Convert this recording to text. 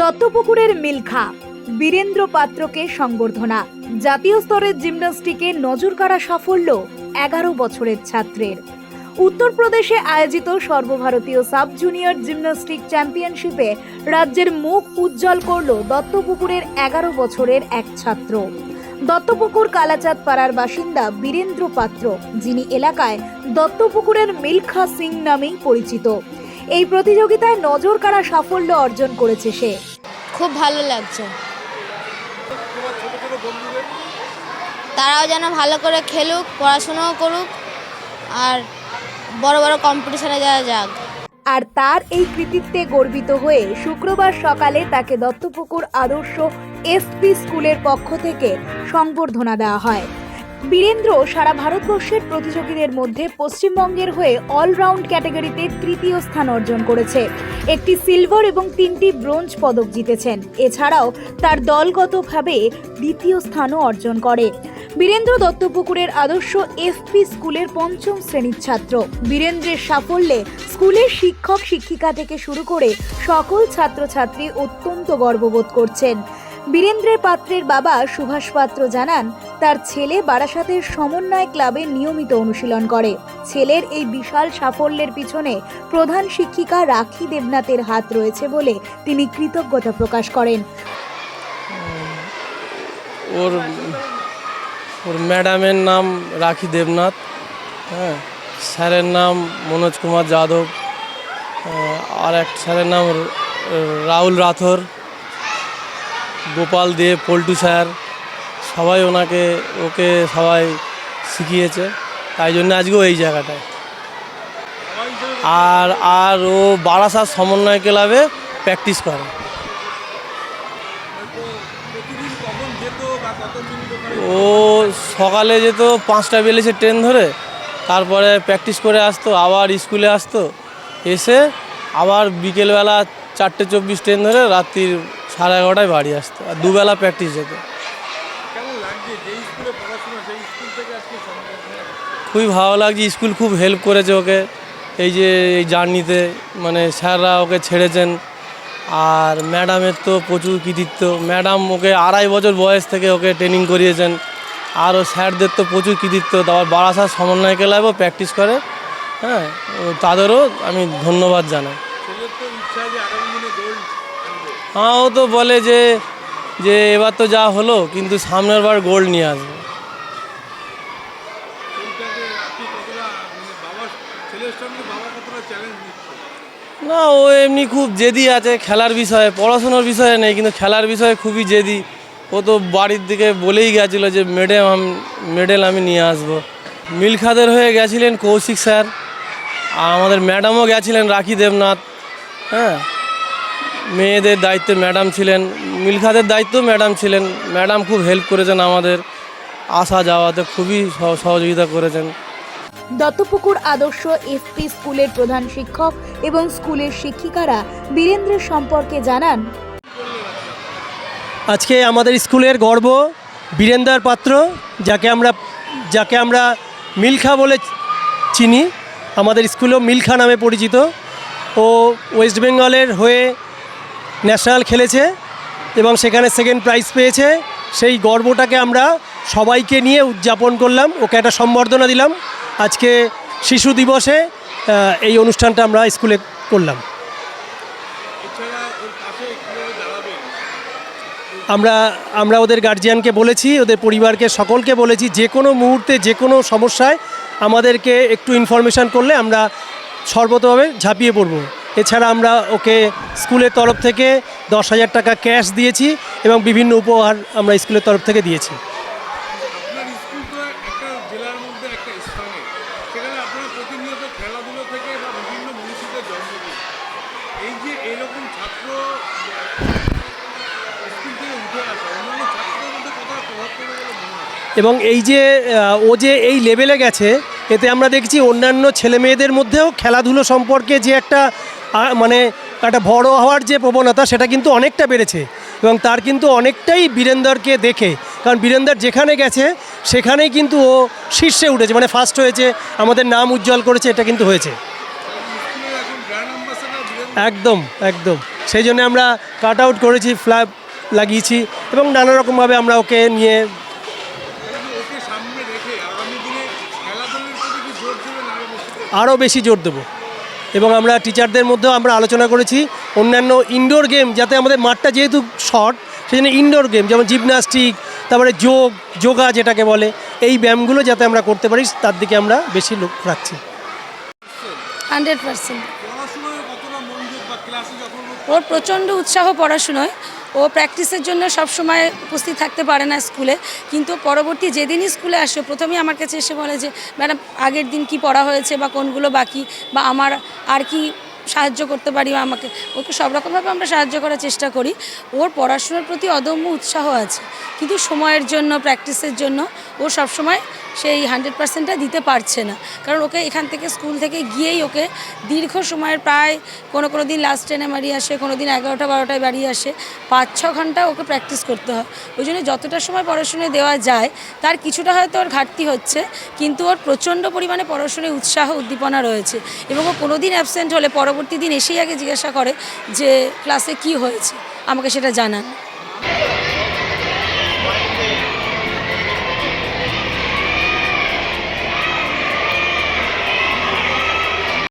দত্তপুকুরের মিলখা। বীরেন্দ্র পাত্রকে সংবর্ধনা। জাতীয় স্তরের জিমন্যাস্টিকে নজর কাড়া সাফল্য এগারো বছরের ছাত্রের। উত্তরপ্রদেশে আয়োজিত সর্বভারতীয় সাব জুনিয়র জিমন্যাস্টিক চ্যাম্পিয়নশিপে রাজ্যের মুখ উজ্জ্বল করল দত্তপুকুরের এগারো বছরের এক ছাত্র। দত্তপুকুর কালাচাঁদ পাড়ার বাসিন্দা বীরেন্দ্র পাত্র, যিনি এলাকায় দত্তপুকুরের মিলখা সিং নামেই পরিচিত। এই প্রতিযোগিতায় নজর কাড়া সাফল্য অর্জন করেছে সে। খুব ভালো লাগছে। তারাও যেন ভালো করে খেলুক পড়াশোনাও করুক আর বড় বড় কম্পিটিশনে যাওয়া যাক। আর তার এই কৃতিত্বে গর্বিত হয়ে শুক্রবার সকালে তাকে দত্তপুকুর আদর্শ এসপি স্কুলের পক্ষ থেকে সংবর্ধনা দেওয়া হয়। বীরেন্দ্র সারা ভারতবর্ষের প্রতিযোগীদের মধ্যে পশ্চিমবঙ্গের হয়ে অলরাউন্ড ক্যাটাগরিতে তৃতীয় স্থান অর্জন করেছে। একটি সিলভার এবং তিনটি ব্রোঞ্জ পদক জিতেছেন। এছাড়াও তার দলগতভাবে দ্বিতীয় স্থানও অর্জন করে। বীরেন্দ্র দত্তপুকুরের আদর্শ এফপি স্কুলের পঞ্চম শ্রেণির ছাত্র। বীরেন্দ্রের সাফল্যে স্কুলের শিক্ষক শিক্ষিকা থেকে শুরু করে সকল ছাত্রছাত্রী অত্যন্ত গর্ববোধ করছেন। বীরেন্দ্রের পাত্রের বাবা সুভাষ পাত্র জানান, তার ছেলে বারাসাতের সমন্বয় ক্লাবে নিয়মিত অনুশীলন করে। ছেলের এই বিশাল সাফল্যের পিছনে প্রধান শিক্ষিকা রাখি দেবনাথের হাত রয়েছে বলে তিনি কৃতজ্ঞতা প্রকাশ করেন। ওর ওর ম্যাডামের নাম রাখি দেবনাথ হ্যাঁ স্যারের নাম মনোজ কুমার যাদব আর এক স্যারের নাম রাহুল রাথোর। গোপাল দে, পল্টু স্যার, সবাই ওনাকে, ওকে সবাই শিখিয়েছে। তাই জন্য আজকেও এই জায়গাটায়। আর আর ও বারাসাত সমন্বয় ক্লাবে প্র্যাকটিস করে। ও সকালে যেত, পাঁচটা বেলেছে ট্রেন ধরে, তারপরে প্র্যাকটিস করে আসতো, আবার স্কুলে আসতো, এসে আবার বিকেলবেলা চারটে চব্বিশ ট্রেন ধরে রাত্রির সাড়ে এগারোটায় বাড়ি আসতো আর দুবেলা প্র্যাকটিস যেত। খুবই ভালো লাগছে স্কুল খুব হেল্প করেছে ওকে। এই যে এই জার্নিতে মানে স্যাররা ওকে ছেড়েছেন আর ম্যাডামের তো প্রচুর কৃতিত্ব। ম্যাডাম ওকে আড়াই বছর বয়স থেকে ওকে ট্রেনিং করিয়েছেন আর ও স্যারদের তো প্রচুর কৃতিত্ব। তারপর বারাসার সমন্বয় ক্লাবেও প্র্যাকটিস করে হ্যাঁ? তাদেরও আমি ধন্যবাদ জানাই। হ্যাঁ ও তো বলে যে যে এবার তো যা হলো, কিন্তু সামনের বার গোল্ড নিয়ে আসবে। না, ও এমনি খুব জেদি আছে খেলার বিষয়ে, পড়াশোনার বিষয়ে নেই, কিন্তু খেলার বিষয়ে খুবই জেদি। ও তো বাড়ির দিকে বলেই গেছিল যে মেডেল আমি মেডেল আমি নিয়ে আসব। মিলখাদের হয়ে গেছিলেন কৌশিক স্যার, আর আমাদের ম্যাডামও গেছিলেন রাখি দেবনাথ হ্যাঁ? মেয়েদের দায়িত্বে ম্যাডাম ছিলেন মিলখাদের দায়িত্ব ম্যাডাম ছিলেন। ম্যাডাম খুব হেল্প করেছেন আমাদের আসা যাওয়াতে খুবই সহ- সহযোগিতা করেছেন। দত্তপুকুর আদর্শ এফপি স্কুলের প্রধান শিক্ষক এবং স্কুলের শিক্ষিকারা বীরেন্দ্রের সম্পর্কে জানান। আজকে আমাদের স্কুলের গর্ব বীরেন্দার পাত্র যাকে আমরা যাকে আমরা মিলখা বলে চিনি। আমাদের স্কুলেও মিলখা নামে পরিচিত। ও ওয়েস্ট বেঙ্গলের হয়ে ন্যাশনাল খেলেছে এবং সেখানে সেকেন্ড প্রাইজ পেয়েছে। সেই গর্বটাকে আমরা সবাইকে নিয়ে উদযাপন করলাম। ওকে একটা সম্বর্ধনা দিলাম। আজকে শিশু দিবসে এই অনুষ্ঠানটা আমরা স্কুলে করলাম। আমরা আমরা ওদের গার্জিয়ানকে বলেছি, ওদের পরিবারকে, সকলকে বলেছি, যে কোনো মুহূর্তে, যে কোনো সমস্যায় আমাদেরকে একটু ইনফরমেশান করলে আমরা সর্বতভাবে ঝাঁপিয়ে পড়ব। এছাড়া আমরা ওকে স্কুলের তরফ থেকে দশ হাজার টাকা ক্যাশ দিয়েছি এবং বিভিন্ন উপহার আমরা স্কুলের তরফ থেকে দিয়েছি। এবং এই যে ও যে এই লেভেলে গেছে এতে আমরা দেখছি অন্যান্য ছেলে মেয়েদের মধ্যেও খেলাধুলো সম্পর্কে যে একটা মানে একটা বড় হওয়ার যে প্রবণতা সেটা কিন্তু অনেকটা বেড়েছে। এবং তার কিন্তু অনেকটাই বীরেন্দরকে দেখে কারণ বীরেন্দর যেখানে গেছে সেখানেই কিন্তু ও শীর্ষে উঠেছে মানে ফার্স্ট হয়েছে আমাদের নাম উজ্জ্বল করেছে এটা কিন্তু হয়েছে। একদম একদম। সেই জন্য আমরা কাট আউট করেছি ফ্ল্যাগ লাগিয়েছি এবং নানা রকমভাবে আমরা ওকে নিয়ে? আরও বেশি জোর দেবো। এবং আমরা টিচারদের মধ্যেও আমরা আলোচনা করেছি। অন্যান্য ইনডোর গেম যাতে আমাদের মাঠটা যেহেতু শর্ট সেই জন্য ইনডোর গেম যেমন জিমনাস্টিক তারপরে যোগ, যোগা যেটাকে বলে, এই ব্যায়ামগুলো যাতে আমরা করতে পারি, তার দিকে আমরা বেশি লক্ষ্য রাখছি। Hundred percent. ওর প্রচণ্ড উৎসাহ পড়াশুনোয়। ও প্র্যাকটিসের জন্য সব সময় উপস্থিত থাকতে পারে না স্কুলে। কিন্তু পরবর্তী যেদিনই স্কুলে আসে, প্রথমেই আমার কাছে এসে বলে যে, ম্যাডাম, আগের দিন কি পড়া হয়েছে বা কোনগুলো বাকি? বা আমার আর কি সাহায্য করতে পারি আমাকে? ওকে সব রকমভাবে আমরা সাহায্য করার চেষ্টা করি। ওর পড়াশোনার প্রতি অদম্য উৎসাহ আছে। কিন্তু সময়ের জন্য প্র্যাকটিসের জন্য ও সবসময় সেই হান্ড্রেড পার্সেন্টটা দিতে পারছে না। কারণ ওকে এখান থেকে স্কুল থেকে গিয়েই ওকে দীর্ঘ সময়ের প্রায় কোনো কোনো দিন লাস্ট ট্রেনে বাড়ি আসে, কোনো দিন এগারোটা বারোটায় বাড়ি আসে। পাঁচ, ছ ঘণ্টা ওকে প্র্যাকটিস করতে হয়। ওই জন্য যতটা সময় পড়াশোনায় দেওয়া যায়, তার কিছুটা হয়তো ওর ঘাটতি হচ্ছে, কিন্তু ওর প্রচণ্ড পরিমাণে পড়াশোনায় উৎসাহ, উদ্দীপনা রয়েছে এবং ও কোনো দিন অ্যাবসেন্ট হলে পরবর্তী দিন এসেই আগে জিজ্ঞাসা করে যে ক্লাসে কি হয়েছে। আমাকে সেটা জানান।